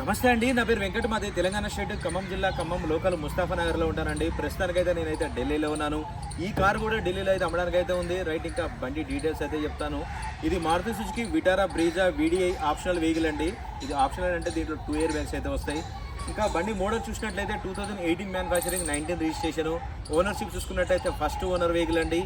నమస్తే అండి నా పేరు వెంకట మాది తెలంగాణ స్టేట్ ఖమ్మం జిల్లా ఖమ్మం లోకల్ ముస్తాఫా నగర్లో ఉంటానండి. ప్రస్తుతానికైతే నేనైతే ఢిల్లీలో ఉన్నాను. ఈ కార్ కూడా ఢిల్లీలో అయితే అమ్మడానికి అయితే ఉంది. రైట్ ఇంకా బండి డీటెయిల్స్ అయితే చెప్తాను. ఇది Maruti Suzuki Vitara Brezza VDI optional vehicle అండి. ఇది ఆప్షనల్ అంటే దీంట్లో టూ ఇయర్ బ్యాగ్స్ అయితే వస్తాయి. ఇంకా బండి మోడల్ చూసినట్లయితే two thousand eighteen manufacturing nineteen registration ownership చూసుకున్నట్లయితే ఫస్ట్ ఓనర్ వెహికల్ అండి.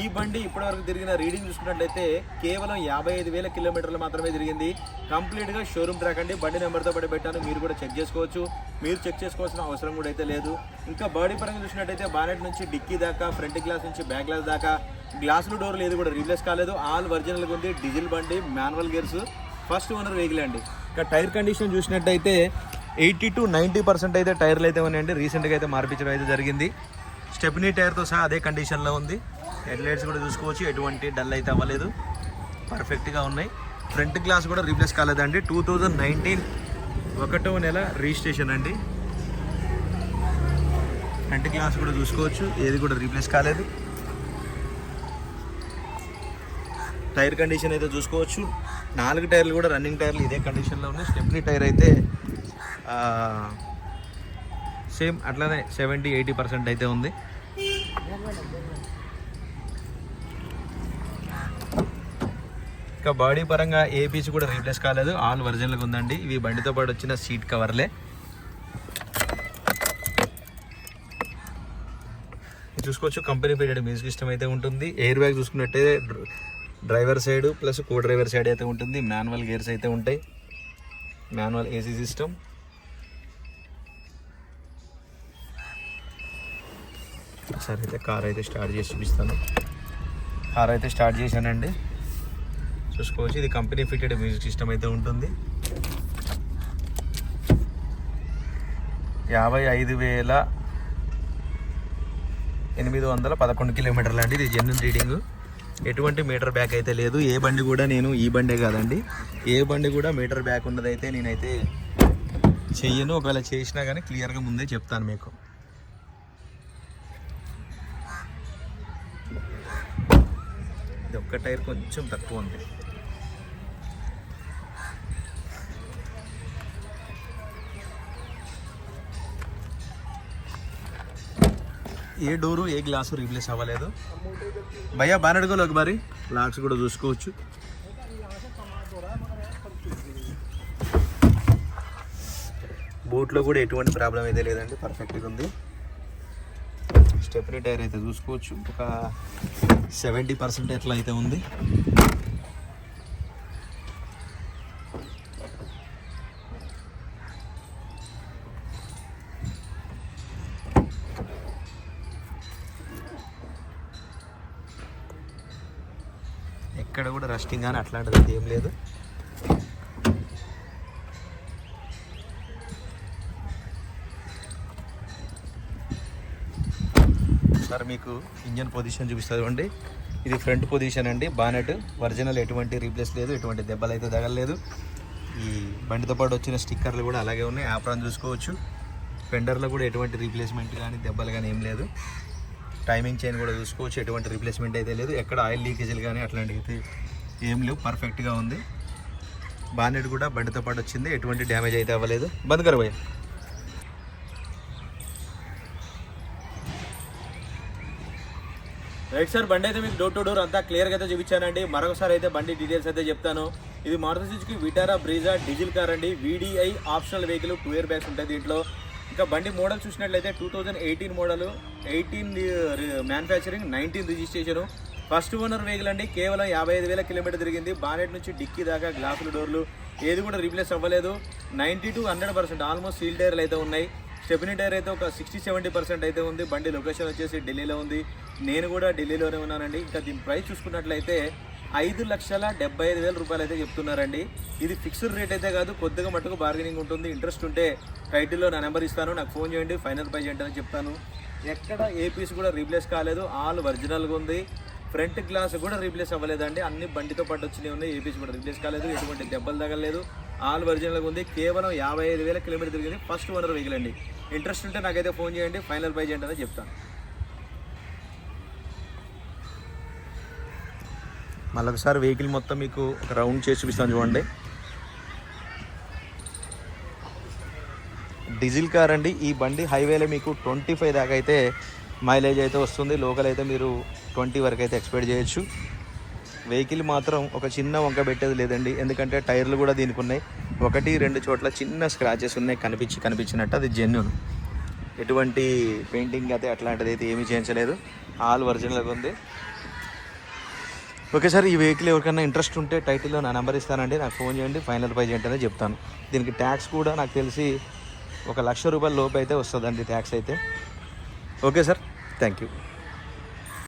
ఈ బండి ఇప్పటివరకు తిరిగిన రీడింగ్ చూసుకున్నట్లయితే కేవలం యాభై ఐదు వేల కిలోమీటర్లు మాత్రమే తిరిగింది. కంప్లీట్గా షోరూమ్ ట్రాక్ అండి. బండి నెంబర్తో పాటు పెట్టాను. మీరు కూడా చెక్ చేసుకోవచ్చు. మీరు చెక్ చేసుకోవాల్సిన అవసరం కూడా అయితే లేదు. ఇంకా బాడీ పరంగా చూసినట్టయితే బానెట్ నుంచి డిక్కీ దాకా ఫ్రంట్ గ్లాస్ నుంచి బ్యాక్ గ్లాస్ దాకా గ్లాసులు డోర్లు ఏది కూడా రీప్లేస్ కాలేదు. ఆల్ ఒరిజినల్గా ఉంది. డీజిల్ బండి manual gears first owner vehicle అండి. ఇంకా టైర్ కండిషన్ చూసినట్టయితే ఎయిటీ టు నైంటీ పర్సెంట్ అయితే టైర్లు అయితే ఉన్నాయండి. రీసెంట్గా అయితే మార్పించడం అయితే జరిగింది. స్టెప్నీ టైర్తో సహా అదే కండిషన్లో ఉంది. హెడ్లైట్స్ కూడా చూసుకోవచ్చు. ఎటువంటి డల్ అయితే అవ్వలేదు. పర్ఫెక్ట్గా ఉన్నాయి. ఫ్రంట్ గ్లాస్ కూడా రీప్లేస్ కాలేదండి. టూ థౌజండ్ నైన్టీన్ ఒకటో నెల రిజిస్ట్రేషన్ అండి. ఫ్రంట్ గ్లాస్ కూడా చూసుకోవచ్చు. ఏది కూడా రీప్లేస్ కాలేదు. టైర్ కండిషన్ అయితే చూసుకోవచ్చు. నాలుగు టైర్లు కూడా రన్నింగ్ టైర్లు ఇదే కండిషన్లో ఉన్నాయి. స్టెప్నీ టైర్ అయితే సేమ్ అట్లనే సెవెంటీ ఎయిటీ పర్సెంట్ అయితే ఉంది. ఇంకా బాడీ పరంగా ఏ పీస్ కూడా రీప్లేస్ కాలేదు. ఆల్ ఒరిజినల్గా ఉందండి. ఇవి బండితో పాటు వచ్చిన సీట్ కవర్లే. చూసుకోవచ్చు. కంపెనీ పీరియడ్ మ్యూజిక్ సిస్టమ్ అయితే ఉంటుంది. Air bag చూసుకున్నట్టే driver side plus co driver side అయితే ఉంటుంది. మాన్యువల్ గేర్స్ అయితే ఉంటాయి. మాన్యువల్ ఏసీ సిస్టమ్ సరే అయితే కార్ అయితే స్టార్ట్ చేసి చూపిస్తాను. కార్ అయితే స్టార్ట్ చేశానండి. చూసుకోవచ్చు ఇది కంపెనీ ఫిటెడ్ మ్యూజిక్ సిస్టమ్ అయితే ఉంటుంది. యాభై ఐదు వేల ఎనిమిది వందల పదకొండు కిలోమీటర్లు అండి. ఇది జెన్యున్ రీడింగ్ ఎటువంటి మీటర్ బ్యాక్ అయితే లేదు. ఏ బండి కూడా నేను ఈ బండే కాదండి. ఏ బండి కూడా మీటర్ బ్యాక్ ఉన్నదైతే నేనైతే చెయ్యను. ఒకవేళ చేసినా కానీ క్లియర్గా ముందే చెప్తాను మీకు. ఒక్క టైర్ కొంచెం తక్కువ ఉంది. ఏ డోరు ఏ గ్లాసు రీప్లేస్ అవ్వలేదు. భయ్యా బాగా ఒక మరి. లాక్స్ కూడా చూసుకోవచ్చు. బూట్లో కూడా ఎటువంటి ప్రాబ్లం అయితే లేదండి. పర్ఫెక్ట్గా ఉంది. స్టెప్నీ టైర్ అయితే చూసుకోవచ్చు. ఒక సెవెంటీ పర్సెంట్ ఎట్లా అయితే ఉంది. ఎక్కడ కూడా రస్టింగ్ కానీ అట్లాంటిది ఏం లేదు. సార్ మీకు ఇంజన్ పొజిషన్ చూపిస్తుంది అండి ఇది ఫ్రంట్ పొజిషన్ అండి. బానెట్ ఒరిజినల్ ఎటువంటి రీప్లేస్ లేదు ఎటువంటి దెబ్బలు అయితే తగలలేదు. ఈ బండితో పాటు వచ్చిన స్టిక్కర్లు కూడా అలాగే ఉన్నాయి. ఆప్రాన్ చూసుకోవచ్చు. ఫెండర్లో కూడా ఎటువంటి రీప్లేస్మెంట్ కానీ దెబ్బలు కానీ ఏం లేదు. టైమింగ్ చైన్ కూడా చూసుకోవచ్చు. ఎటువంటి రీప్లేస్మెంట్ అయితే లేదు. ఎక్కడ ఆయిల్ లీకేజీలు కానీ అట్లాంటివి అయితే ఏం లేవు. పర్ఫెక్ట్గా ఉంది. బానెట్ కూడా బండితో పాటు వచ్చింది. ఎటువంటి డ్యామేజ్ అయితే అవ్వలేదు. బంద్ కరబోయే భయ్య రైట్ సార్ బండి అయితే మీకు డోర్ టు డోర్ అంతా క్లియర్గా అయితే చూపించానండి. మరొకసారి అయితే బండి డీటెయిల్స్ అయితే చెప్తాను. ఇది Maruti Suzuki Vitara Brezza diesel car అండి. VDI optional vehicle two air bags ఉంటాయి దీంట్లో. ఇంకా బండి మోడల్ చూసినట్లయితే two thousand eighteen model eighteen manufacturing nineteen registration first owner vehicle అండి కేవలం యాభై ఐదు వేల కిలోమీటర్ తిరిగింది. బానెట్ నుంచి డిక్కీ దాకా గ్లాసులు డోర్లు ఏది కూడా రీప్లేస్ అవ్వలేదు. Ninety to hundred percent almost seal టైర్లు అయితే ఉన్నాయి. స్టెఫినీ టైర్ అయితే ఒక సిక్స్టీ సెవెంటీ పర్సెంట్ అయితే ఉంది. బండి లొకేషన్ వచ్చేసి ఢిల్లీలో ఉంది. నేను కూడా ఢిల్లీలోనే ఉన్నానండి. ఇంకా దీని ప్రైస్ చూసుకున్నట్లయితే ఐదు లక్షల డెబ్బై ఐదు వేల రూపాయలు అయితే చెప్తున్నారండి. ఇది ఫిక్స్డ్ రేట్ అయితే కాదు కొద్దిగా మటుకు బార్గెనింగ్ ఉంటుంది. ఇంట్రెస్ట్ ఉంటే టైటిల్లో నా నెంబర్ ఇస్తాను నాకు ఫోన్ చేయండి ఫైనల్ ప్రైజ్ ఏంటని చెప్తాను. ఎక్కడ ఏ పీస్ కూడా రీప్లేస్ కాలేదు ఆల్ ఒరిజినల్గా ఉంది. ఫ్రంట్ గ్లాస్ కూడా రీప్లేస్ అవ్వలేదండి. అన్ని బండితో పాటు వచ్చినవి ఉన్నాయి. ఏ పీస్ కూడా రీప్లేస్ కాలేదు ఎటువంటి దెబ్బలు తగలేదు. ఆల్ ఒరిజినల్గా ఉంది. కేవలం యాభై ఐదు వేల కిలోమీటర్ తిరిగింది ఫస్ట్ ఓనర్ వెహికల్ అండి. ఇంట్రెస్ట్ ఉంటే నాకైతే ఫోన్ చేయండి ఫైనల్ ప్రైజ్ ఏంటనే చెప్తాను. మళ్ళీ ఒకసారి వెహికల్ మొత్తం మీకు ఒక రౌండ్ చేసి చూపిస్తాను చూడండి. డీజిల్ కార్ అండి. ఈ బండి హైవేలో మీకు ట్వంటీ ఫైవ్ దాకా అయితే మైలేజ్ అయితే వస్తుంది. లోకల్ అయితే మీరు ట్వంటీ వరకు అయితే ఎక్స్పెక్ట్ చేయొచ్చు. వెహికల్ మాత్రం ఒక చిన్న వంక పెట్టేది లేదండి. ఎందుకంటే టైర్లు కూడా దీనికి ఉన్నాయి. ఒకటి రెండు చోట్ల చిన్న స్క్రాచెస్ ఉన్నాయి. కనిపించి కనిపించినట్టు అది జెన్యున్ ఎటువంటి పెయింటింగ్ అయితే అట్లాంటిది అయితే ఏమీ చేయించలేదు. ఆల్ ఒరిజినల్గా ఉంది. ఓకే సార్ ఈ వెహికల్ ఎవరికైనా ఇంట్రెస్ట్ ఉంటే టైటిల్లో నా నెంబర్ ఇస్తానండి. నాకు ఫోన్ చేయండి ఫైనల్ ప్రైజ్ ఏంటనే చెప్తాను. దీనికి ట్యాక్స్ కూడా నాకు తెలిసి ఒక లక్ష రూపాయల లోపు అయితే వస్తుందండి ట్యాక్స్ అయితే. Okay sir thank you